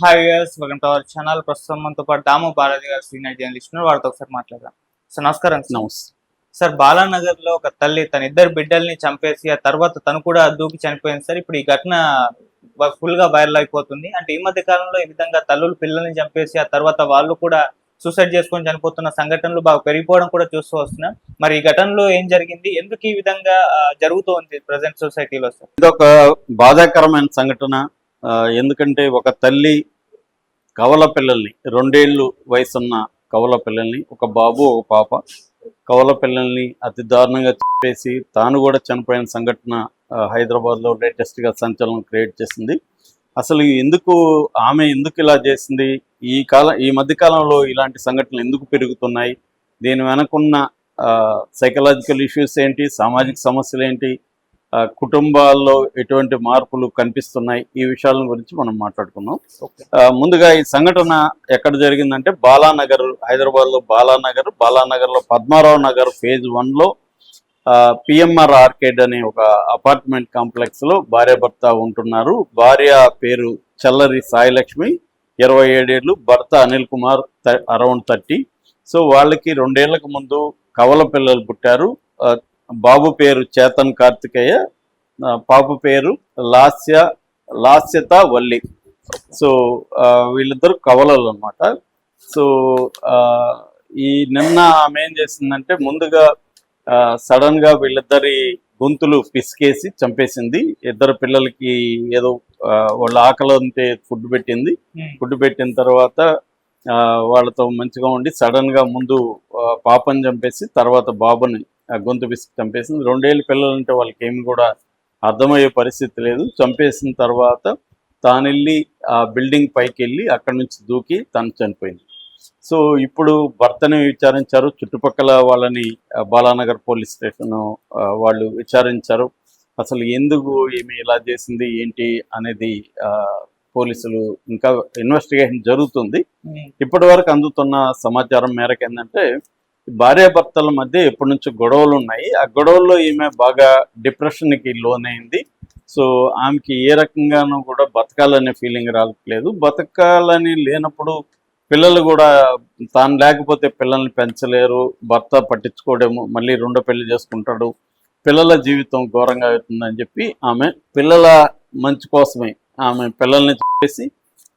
Hi viewers welcome to our channel ప్రస్తుతం మనతో పాటు దాము బాలాజీ గారు సీనియర్ జర్నలిస్ట్ వారితో ఒకసారి మాట్లాడదాం. సార్ నమస్కారం సార్. నమస్తే. సార్ బాలానగర్లో ఒక తల్లి తన ఇద్దరు బిడ్డల్ని చంపేసి ఆ తర్వాత తను కూడా దూకి చనిపోయింది సార్. ఇప్పుడు ఈ ఘటన ఫుల్గా వైరల్ అయిపోతుంది. అంటే ఈ మధ్య కాలంలో ఈ విధంగా తల్లులు పిల్లల్ని చంపేసి ఆ తర్వాత వాళ్ళు కూడా సూసైడ్ చేసుకొని చనిపోతున్న సంఘటనలు బాగా పెరిగిపోవడం కూడా చూస్తూ వస్తున్నాం. మరి ఈ ఘటనలో ఏం జరిగింది? ఎందుకు ఈ విధంగా జరుగుతోంది ప్రజెంట్ సొసైటీలో సార్? ఇది ఒక బాధాకరమైన సంఘటన. ఎందుకంటే ఒక తల్లి కవల పిల్లల్ని రెండేళ్ళు వయసున్న కవల పిల్లల్ని ఒక బాబు ఒక పాప కవల పిల్లల్ని అతి దారుణంగా చెప్పేసి తాను కూడా చనిపోయిన సంఘటన హైదరాబాద్లో లేటెస్ట్గా సంచలనం క్రియేట్ చేసింది. అసలు ఎందుకు ఆమె ఎందుకు ఇలా చేసింది? ఈ కాలం ఈ మధ్యకాలంలో ఇలాంటి సంఘటనలు ఎందుకు పెరుగుతున్నాయి? దీని వెనకున్న సైకలాజికల్ ఇష్యూస్ ఏంటి? సామాజిక సమస్యలు ఏంటి? కుటుంబాల్లో ఎటువంటి మార్పులు కనిపిస్తున్నాయి? ఈ విషయాల గురించి మనం ఆ, ముందుగా ఈ సంఘటన ఎక్కడ జరిగిందంటే బాలానగర్ హైదరాబాద్లో బాలానగర్ బాలానగర్లో పద్మారావు నగర్ ఫేజ్ వన్లో పిఎంఆర్ ఆర్కేడ్ అనే ఒక అపార్ట్మెంట్ కాంప్లెక్స్లో భార్య భర్త ఉంటున్నారు. భార్య పేరు చల్లరి సాయిలక్ష్మి ఇరవై ఏడేళ్ళు భర్త Anil Kumar around thirty. So వాళ్ళకి రెండేళ్ళకు ముందు కవల పిల్లలు పుట్టారు. బాబు పేరు చేతన్ కార్తికేయ పాప పేరు లాస్య లాస్యత వల్లి. సో వీళ్ళిద్దరు కవలలు అనమాట సో ఆ, ఈ నిన్న ఆమె ఏం చేసిందంటే ముందుగా సడన్గా వీళ్ళిద్దరి గొంతులు పిసికేసి చంపేసింది. ఇద్దరు పిల్లలకి ఏదో వాళ్ళ ఆకలి ఉంటే ఫుడ్ పెట్టింది. ఫుడ్ పెట్టిన తర్వాత వాళ్ళతో మంచిగా ఉండి సడన్గా ముందు పాపని చంపేసి తర్వాత బాబుని గొంతు పిసికి చంపేసింది. రెండేళ్ళు పిల్లలు ఉంటే వాళ్ళకి ఏమి కూడా అర్థమయ్యే పరిస్థితి లేదు. చంపేసిన తర్వాత తాను వెళ్ళి ఆ బిల్డింగ్ పైకి వెళ్ళి అక్కడి నుంచి దూకి తను చనిపోయింది. సో ఇప్పుడు భర్తని విచారించారు. చుట్టుపక్కల వాళ్ళని బాలానగర్ పోలీస్ స్టేషన్ వాళ్ళు విచారించారు. అసలు ఎందుకు ఈమె ఇలా చేసింది? ఏంటి? అనేది పోలీసులు ఇంకా ఇన్వెస్టిగేషన్ జరుగుతుంది. ఇప్పటి వరకు అందుతున్న సమాచారం మేరకు ఏంటంటే భార్యాభర్తల మధ్య ఎప్పటి నుంచి గొడవలు ఉన్నాయి. ఆ గొడవల్లో ఈమె బాగా డిప్రెషన్కి లోనైంది. సో ఆమెకి ఏ రకంగానూ కూడా బతకాలనే ఫీలింగ్ రావట్లేదు బతకాలని లేనప్పుడు పిల్లలు కూడా తాను లేకపోతే పిల్లల్ని పెంచలేరు. భర్త పట్టించుకోవడము మళ్ళీ రెండో పెళ్ళి చేసుకుంటాడు. పిల్లల జీవితం ఘోరంగా అవుతుందని చెప్పి ఆమె పిల్లల మంచి కోసమే ఆమె పిల్లల్ని చేసి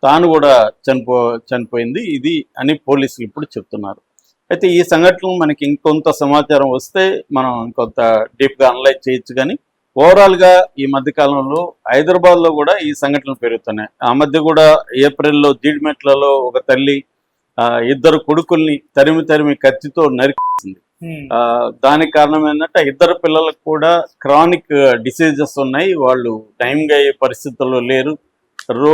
తాను కూడా చనిపో చనిపోయింది. ఇది అని పోలీసులు ఇప్పుడు చెప్తున్నారు. అయితే ఈ సంఘటన మనకి ఇంకొంత సమాచారం వస్తే మనం ఇంకొంత డీప్గా అనలైజ్ చేయొచ్చు కానీ ఓవరాల్గా ఈ మధ్య కాలంలో హైదరాబాద్లో కూడా ఈ సంఘటనలు పెరుగుతున్నాయి. ఆ మధ్య కూడా ఏప్రిల్లో జీడిమెట్లలో ఒక తల్లి ఆ, ఇద్దరు కొడుకుల్ని తరిమి తరిమి కత్తితో ఆ, దానికి కారణం ఏంటంటే ఇద్దరు పిల్లలకు కూడా క్రానిక్ డిసీజెస్ ఉన్నాయి. వాళ్ళు టైంగా అయ్యే పరిస్థితుల్లో లేరు. రో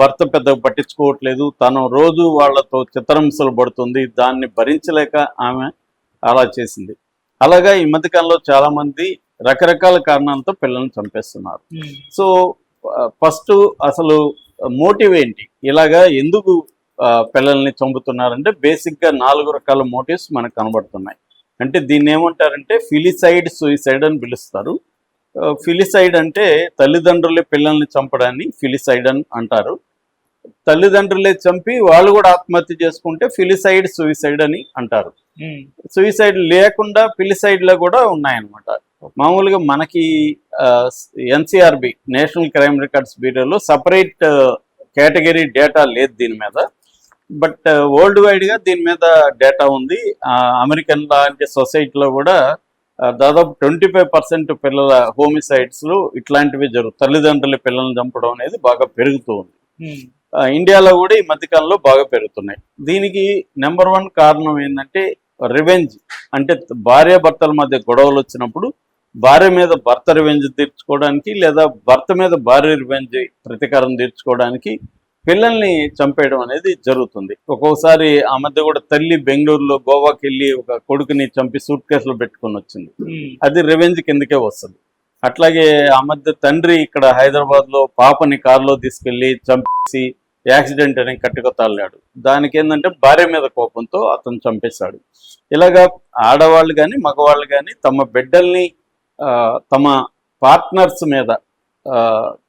భర్త పెద్దగా పట్టించుకోవట్లేదు. తను రోజు వాళ్ళతో చిత్రహింసలు పడుతుంది. దాన్ని భరించలేక ఆమె అలా చేసింది. అలాగా ఈ మధ్యకాలంలో చాలా మంది రకరకాల కారణాలతో పిల్లల్ని చంపేస్తున్నారు. సో ఫస్ట్ అసలు మోటివ్ ఏంటి? ఇలాగా ఎందుకు పిల్లల్ని చంపుతున్నారంటే బేసిక్గా నాలుగు రకాల మోటివ్స్ మనకు కనబడుతున్నాయి. అంటే దీన్ని ఏమంటారంటే ఫిలిసైడ్ సూయిసైడ్ అని పిలుస్తారు. ఫిలిసైడ్ అంటే తల్లిదండ్రులే పిల్లల్ని చంపడాన్ని ఫిలిసైడ్ అని అంటారు. తల్లిదండ్రులే చంపి వాళ్ళు కూడా ఆత్మహత్య చేసుకుంటే ఫిలిసైడ్ సూయిసైడ్ అని అంటారు. సూయిసైడ్ లేకుండా ఫిలిసైడ్లో కూడా ఉన్నాయన్నమాట. మామూలుగా మనకి ఎన్సిఆర్బి నేషనల్ క్రైమ్ రికార్డ్స్ బ్యూరోలో సపరేట్ కేటగిరీ డేటా లేదు దీని మీద. బట్ వరల్డ్ వైడ్గా దీని మీద డేటా ఉంది. ఆ, అమెరికన్ లాంటి సొసైటీలో కూడా దాదాపు ట్వంటీ ఫైవ్ పర్సెంట్ పిల్లల హోమిసైడ్స్లో ఇట్లాంటివి జరుగు తల్లిదండ్రుల పిల్లల్ని చంపడం అనేది బాగా పెరుగుతూ ఉంది. ఇండియాలో కూడా ఈ మధ్యకాలంలో బాగా పెరుగుతున్నాయి. దీనికి నెంబర్ వన్ కారణం ఏంటంటే రివెంజ్ అంటే భార్య భర్తల మధ్య గొడవలు వచ్చినప్పుడు భార్య మీద భర్త రివెంజ్ తీర్చుకోవడానికి లేదా భర్త మీద భార్య రివెంజ్ ప్రతీకారం తీర్చుకోవడానికి పిల్లల్ని చంపేయడం అనేది జరుగుతుంది. ఒక్కొక్కసారి ఆ మధ్య కూడా తల్లి బెంగళూరులో గోవాకి వెళ్ళి ఒక కొడుకుని చంపి సూట్ కేసులో పెట్టుకొని వచ్చింది. అది రివెంజ్ కిందకే వస్తుంది. అట్లాగే ఆ మధ్య తండ్రి ఇక్కడ హైదరాబాద్లో పాపని కారులో తీసుకెళ్ళి చంపేసి యాక్సిడెంట్ అని కట్టుకతాళ్ళాడు దానికి ఏంటంటే భార్య మీద కోపంతో అతను చంపేశాడు. ఇలాగా ఆడవాళ్ళు కానీ మగవాళ్ళు కానీ తమ బిడ్డల్ని తమ పార్ట్నర్స్ మీద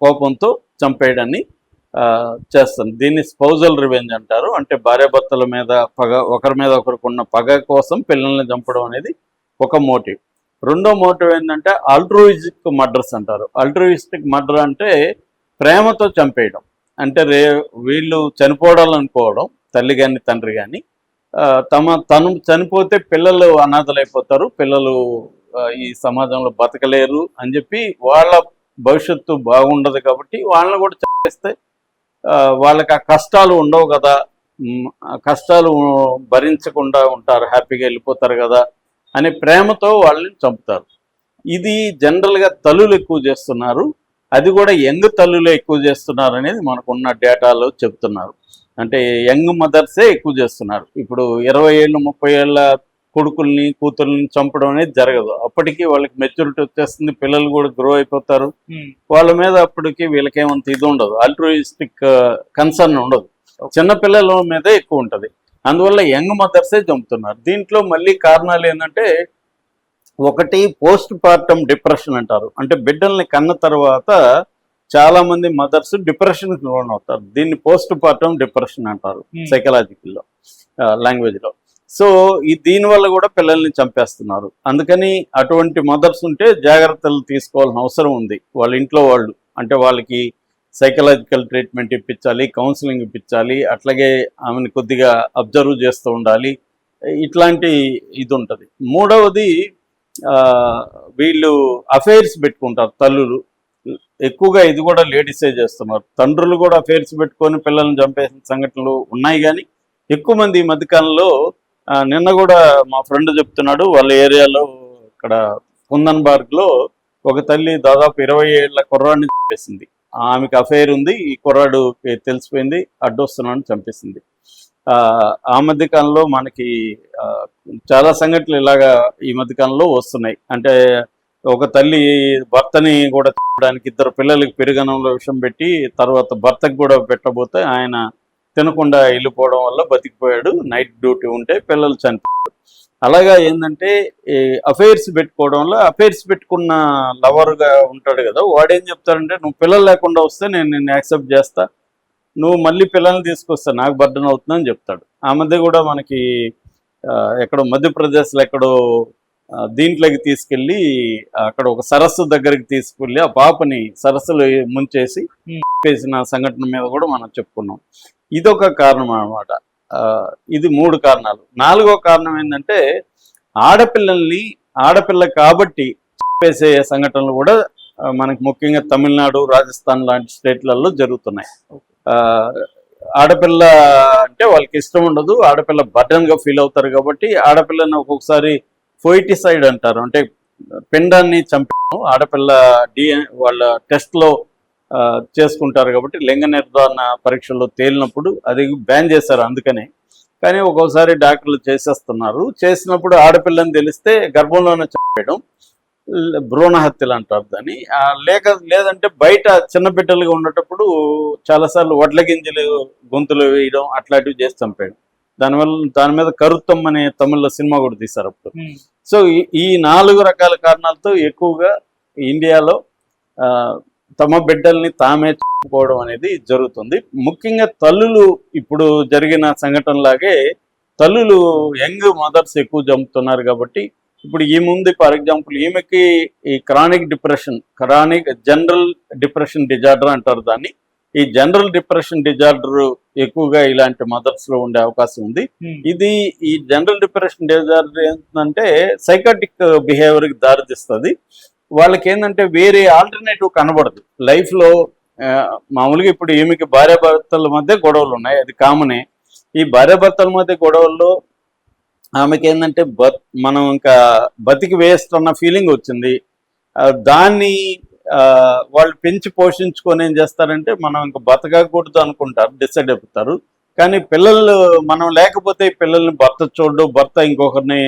కోపంతో చంపేయడాన్ని ఆ, చేస్తుంది. దీన్ని స్పౌజల్ రివెంజ్ అంటారు. అంటే భార్యాభర్తల మీద పగ ఒకరి మీద ఒకరికి ఉన్న పగ కోసం పిల్లల్ని చంపడం అనేది ఒక మోటివ్. రెండో మోటివ్ ఏంటంటే అల్ట్రూయిస్టిక్ మర్డర్స్ అంటారు. అల్ట్రూయిస్టిక్ మర్డర్ అంటే ప్రేమతో చంపేయడం. అంటే రే వీళ్ళు చనిపోవాలనుకోవడం తల్లి కానీ తండ్రి కానీ తమ తను చనిపోతే పిల్లలు అనాథలైపోతారు. పిల్లలు ఈ సమాజంలో బతకలేరు అని చెప్పి వాళ్ళ భవిష్యత్తు బాగుండదు కాబట్టి వాళ్ళని కూడా చంపేస్తే వాళ్ళకి ఆ కష్టాలు ఉండవు కదా. కష్టాలు భరించకుండా ఉంటారు హ్యాపీగా వెళ్ళిపోతారు కదా అనే ప్రేమతో వాళ్ళని చంపుతారు. ఇది జనరల్గా తల్లులు ఎక్కువ చేస్తున్నారు. అది కూడా యంగ్ తల్లులే ఎక్కువ చేస్తున్నారు అనేది మనకున్న డేటాలో చెప్తున్నారు. అంటే యంగ్ మదర్సే ఎక్కువ చేస్తున్నారు. ఇప్పుడు ఇరవై ఏళ్ళు ముప్పై ఏళ్ళ కొడుకుల్ని కూతుర్ని చంపడం అనేది జరగదు. అప్పటికి వాళ్ళకి మెచ్యూరిటీ వచ్చేస్తుంది పిల్లలు కూడా గ్రో అయిపోతారు. వాళ్ళ మీద అప్పటికి వీళ్ళకేమంత ఇది ఉండదు. అల్ట్రూయిస్టిక్ కన్సర్న్ ఉండదు. చిన్న పిల్లల మీదే ఎక్కువ ఉంటుంది. అందువల్ల యంగ్ మదర్సే చంపుతున్నారు. దీంట్లో మళ్ళీ కారణాలు ఏంటంటే ఒకటి పోస్ట్ పార్టమ్ డిప్రెషన్ అంటారు. అంటే బిడ్డల్ని కన్న తర్వాత చాలా మంది మదర్స్ డిప్రెషన్ లోన్ అవుతారు దీన్ని పోస్ట్ పార్టమ్ డిప్రెషన్ అంటారు. సైకలాజికల్లో లాంగ్వేజ్లో సో ఈ దీనివల్ల కూడా పిల్లల్ని చంపేస్తున్నారు. అందుకని అటువంటి మదర్స్ ఉంటే జాగ్రత్తలు తీసుకోవాల్సిన అవసరం ఉంది. వాళ్ళ ఇంట్లో వాళ్ళు. అంటే వాళ్ళకి సైకలాజికల్ ట్రీట్మెంట్ ఇప్పించాలి కౌన్సిలింగ్ ఇప్పించాలి అట్లాగే ఆమెను కొద్దిగా అబ్జర్వ్ చేస్తూ ఉండాలి. ఇట్లాంటి ఇది ఉంటుంది. మూడవది వీళ్ళు అఫైర్స్ పెట్టుకుంటారు తల్లులు. ఎక్కువగా ఇది కూడా లేడీసే చేస్తున్నారు. తండ్రులు కూడా అఫైర్స్ పెట్టుకొని పిల్లల్ని చంపేసిన సంఘటనలు ఉన్నాయి కానీ ఎక్కువ మంది ఈ మధ్యకాలంలో నిన్న కూడా మా ఫ్రెండ్ చెప్తున్నాడు వాళ్ళ ఏరియాలో ఇక్కడ కుందన్ పార్క్లో ఒక తల్లి దాదాపు ఇరవై ఏళ్ళ కుర్రాడిని చంపేసింది. ఆమెకు అఫైర్ ఉంది ఈ కుర్రాడు తెలిసిపోయింది అడ్డొస్తున్నాడని చంపేసింది. ఆ, ఆ మధ్య కాలంలో మనకి చాలా సంఘటనలు ఇలాగా ఈ మధ్యకాలంలో వస్తున్నాయి. అంటే ఒక తల్లి భర్తని కూడా తినడానికి ఇద్దరు పిల్లలకి పెరుగనంలో విషం పెట్టి తర్వాత భర్తకు కూడా పెట్టబోతే ఆయన తినకుండా వెళ్ళిపోవడం వల్ల బతికిపోయాడు. నైట్ డ్యూటీ ఉంటే పిల్లలు చనిపోయారు. అలాగా ఏంటంటే ఈ అఫైర్స్ పెట్టుకోవడం వల్ల అఫైర్స్ పెట్టుకున్న లవర్గా ఉంటాడు కదా వాడేం చెప్తాడంటే నువ్వు పిల్లలు లేకుండా వస్తే నేను నిన్ను యాక్సెప్ట్ చేస్తా. నువ్వు మళ్ళీ పిల్లల్ని తీసుకొస్తా. నాకు బర్డన్ అవుతుందని చెప్తాడు. ఆ మధ్య కూడా మనకి ఎక్కడో మధ్యప్రదేశ్లో ఎక్కడో దీంట్లోకి తీసుకెళ్ళి అక్కడ ఒక సరస్సు దగ్గరికి తీసుకెళ్ళి ఆ పాపని సరస్సులో ముంచేసి. వేసిన సంఘటన మీద కూడా మనం చెప్పుకున్నాం. ఇదొక కారణం అన్నమాట. ఆ, ఇది మూడు కారణాలు. నాలుగో కారణం ఏంటంటే ఆడపిల్లల్ని ఆడపిల్ల కాబట్టి చెప్పేసే సంఘటనలు కూడా మనకు మనకి ముఖ్యంగా తమిళనాడు రాజస్థాన్ లాంటి స్టేట్లలో జరుగుతున్నాయి. ఆ, ఆడపిల్ల అంటే వాళ్ళకి ఇష్టం ఉండదు. ఆడపిల్ల burden గా ఫీల్ అవుతారు కాబట్టి ఆడపిల్లని ఒక్కొక్కసారి ఫోయిటిసైడ్ అంటారు. అంటే పిండాన్ని చంపడం ఆడపిల్ల డి వాళ్ళ టెస్ట్లో చేసుకుంటారు కాబట్టి లింగ నిర్ధారణ పరీక్షల్లో తేలినప్పుడు అది బ్యాన్ చేశారు అందుకనే. కానీ ఒక్కోసారి డాక్టర్లు చేసేస్తున్నారు. చేసినప్పుడు ఆడపిల్లని తెలిస్తే గర్భంలోనే చంపేయడం ల- భ్రూణ హత్యలు అంటారు దాన్ని. లేక లేదంటే బయట చిన్న బిడ్డలుగా ఉండేటప్పుడు చాలాసార్లు వడ్ల గింజలు గొంతులు వేయడం అట్లాంటివి చేసి చంపేయడం. దానివల్ల దాని మీద కరుత్తం అనే తమిళ సినిమా కూడా తీశారు అప్పుడు. సో ఈ- ఈ నాలుగు రకాల కారణాలతో ఎక్కువగా ఇండియాలో ఆ, తమ బిడ్డల్ని తామే చంపుకోవడం అనేది జరుగుతుంది. ముఖ్యంగా తల్లులు ఇప్పుడు జరిగిన సంఘటనలాగే తల్లులు యంగ్ మదర్స్ ఎక్కువ చంపుతున్నారు కాబట్టి ఇప్పుడు ఈ ముందు ఫర్ ఎగ్జాంపుల్ ఈమెకి ఈ chronic depression chronic general depression disorder అంటారు దాన్ని. ఈ జనరల్ డిప్రెషన్ డిజార్డర్ ఎక్కువగా ఇలాంటి మదర్స్లో ఉండే అవకాశం ఉంది. ఇది ఈ జనరల్ డిప్రెషన్ డిజార్డర్ ఏంటంటే సైకాటిక్ బిహేవియర్కి దారితీస్తుంది. వాళ్ళకి ఏంటంటే వేరే ఆల్టర్నేటివ్ కనబడదు. లైఫ్లో మామూలుగా ఇప్పుడు ఈమెకి భార్యాభర్తల మధ్య గొడవలు ఉన్నాయి. అది కామనే. ఈ భార్యాభర్తల మధ్య గొడవల్లో ఆమెకి ఏంటంటే బ మనం ఇంకా బతికి వేస్ట్ అన్న ఫీలింగ్ వచ్చింది దాన్ని వాళ్ళు పెంచి పోషించుకొని ఏం చేస్తారంటే మనం ఇంకా బతకకూడదు అనుకుంటారు డిసైడ్ అయిపోతారు. కానీ పిల్లలు మనం లేకపోతే పిల్లల్ని భర్త చూడడు భర్త ఇంకొకరిని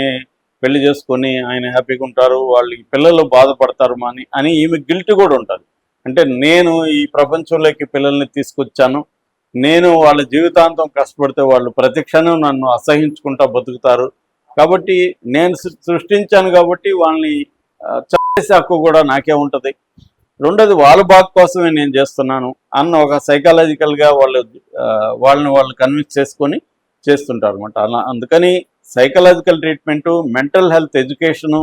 పెళ్ళి చేసుకొని ఆయన హ్యాపీగా ఉంటారు వాళ్ళకి పిల్లలు బాధపడతారు అని అని ఈమె గిల్ట్ కూడా ఉంటుంది. అంటే నేను ఈ ప్రపంచంలోకి పిల్లల్ని తీసుకొచ్చాను నేను వాళ్ళ జీవితాంతం కష్టపడితే వాళ్ళు ప్రతి క్షణం నన్ను అసహించుకుంటా బతుకుతారు. కాబట్టి నేను సృష్టించాను కాబట్టి వాళ్ళని చేసే హక్కు కూడా నాకే ఉంటుంది. రెండోది వాళ్ళ బాగు కోసమే నేను చేస్తున్నాను అన్న ఒక సైకాలజికల్గా వాళ్ళు వాళ్ళని వాళ్ళు కన్విన్స్ చేసుకొని చేస్తుంటారు అనమాట అలా అందుకని psychological treatment mental health education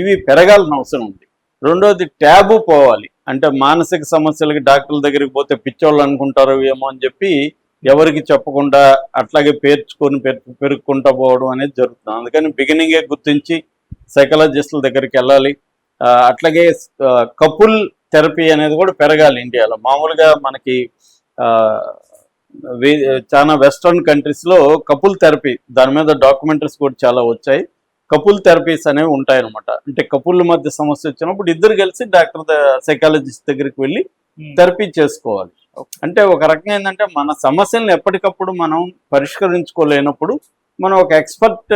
ఇవి పెరగాల్సిన అవసరం ఉంది. రెండోది ట్యాబు పోవాలి. అంటే మానసిక సమస్యలకి డాక్టర్ల దగ్గరికి పోతే పిచ్చోళ్ళు అనుకుంటారు ఏమో అని చెప్పి ఎవరికి చెప్పకుండా అట్లాగే పేర్చుకొని పెరుక్కుంటా పోవడం అనేది జరుగుతుంది. అందుకని బిగినింగే గుర్తించి సైకలాజిస్టుల దగ్గరికి వెళ్ళాలి. అట్లాగే కపుల్ థెరపీ అనేది కూడా పెరగాలి ఇండియాలో. మామూలుగా మనకి చాలా వెస్ట్రన్ కంట్రీస్లో కపుల్ థెరపీ దాని మీద డాక్యుమెంటరీస్ కూడా చాలా వచ్చాయి. కపుల్ థెరపీస్ అనేవి ఉంటాయి అనమాట అంటే కపుల్ మధ్య సమస్య వచ్చినప్పుడు ఇద్దరు కలిసి డాక్టర్ సైకాలజిస్ట్ దగ్గరికి వెళ్ళి థెరపీ చేసుకోవాలి. అంటే ఒక రకంగా ఏంటంటే మన సమస్యలను ఎప్పటికప్పుడు మనం పరిష్కరించుకోలేనప్పుడు మనం ఒక ఎక్స్పర్ట్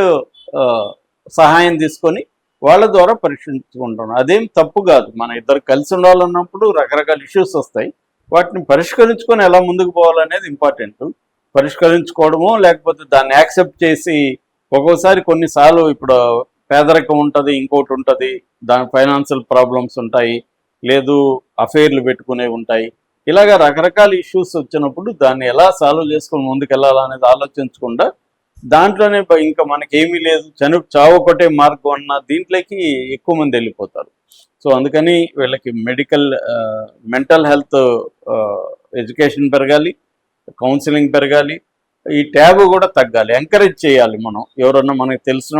సహాయం తీసుకొని వాళ్ళ ద్వారా పరీక్షించుకుంటాం అదేం తప్పు కాదు. మన ఇద్దరు కలిసి ఉండాలన్నప్పుడు రకరకాల ఇష్యూస్ వస్తాయి. వాటిని పరిష్కరించుకొని ఎలా ముందుకు పోవాలనేది ఇంపార్టెంట్ పరిష్కరించుకోవడము లేకపోతే దాన్ని యాక్సెప్ట్ చేసి ఒక్కోసారి కొన్నిసార్లు ఇప్పుడు పేదరికం ఉంటుంది ఇంకోటి ఉంటుంది దాని ఫైనాన్షియల్ ప్రాబ్లమ్స్ ఉంటాయి లేదు అఫైర్లు పెట్టుకునే ఉంటాయి. ఇలాగ రకరకాల ఇష్యూస్ వచ్చినప్పుడు దాన్ని ఎలా సాల్వ్ చేసుకొని ముందుకెళ్ళాలనేది ఆలోచించకుండా దాంట్లోనే ఇంకా మనకేమీ లేదు చను చావు ఒకటే మార్గం అన్న దీంట్లోకి ఎక్కువ మంది వెళ్ళిపోతారు. సో అందుకని వీళ్ళకి మెడికల్ మెంటల్ హెల్త్ ఎడ్యుకేషన్ పెరగాలి కౌన్సిలింగ్ పెరగాలి. ఈ ట్యాబ్ కూడా తగ్గాలి ఎంకరేజ్ చేయాలి మనం. ఎవరన్నా మనకి తెలిసిన